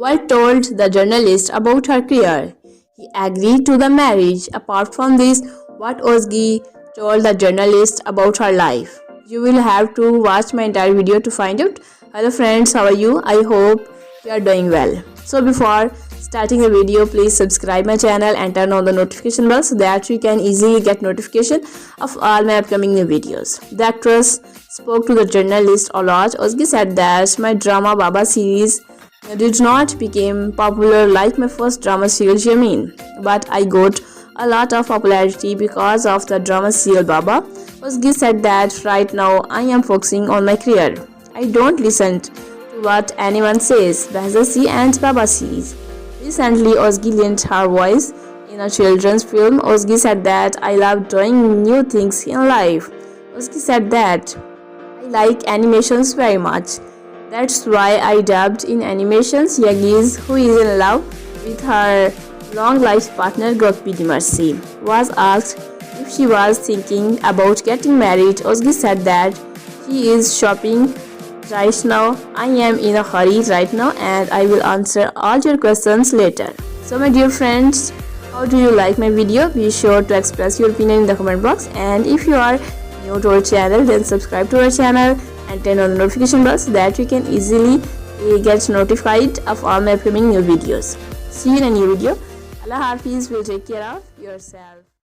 Walt told the journalist about her career. He agreed to the marriage. Apart from this, what Ozgi told the journalist about her life. You will have to watch my entire video to find out. Hello friends, how are you? I hope you are doing well. So before starting the video, please subscribe my channel and turn on the notification bell so that you can easily get notification of all my upcoming new videos. The actress spoke to the journalist a lot. Ozgi said that my drama Baba series did not become popular like my first drama serial Jamin, but I got a lot of popularity because of the drama serial Baba. Ozgi said that right now I am focusing on my career. I don't listen to what anyone says. Behzasi and Baba series. Recently, Ozgi lent her voice in a children's film. Ozgi said that I love doing new things in life. Ozgi said that I like animations very much. That's why I dubbed in animations Yagis, who is in love with her long life partner Gokpi Mercy, was asked if she was thinking about getting married. Ozgi said that she is shopping right now. I am in a hurry right now and I will answer all your questions later. So my dear friends, how do you like my video? Be sure to express your opinion in the comment box and if you are new to our channel then subscribe to our channel and turn on the notification bell so that you can easily eh, get notified of all my upcoming new videos. See you in a new video. Allah Hafiz will take care of yourself.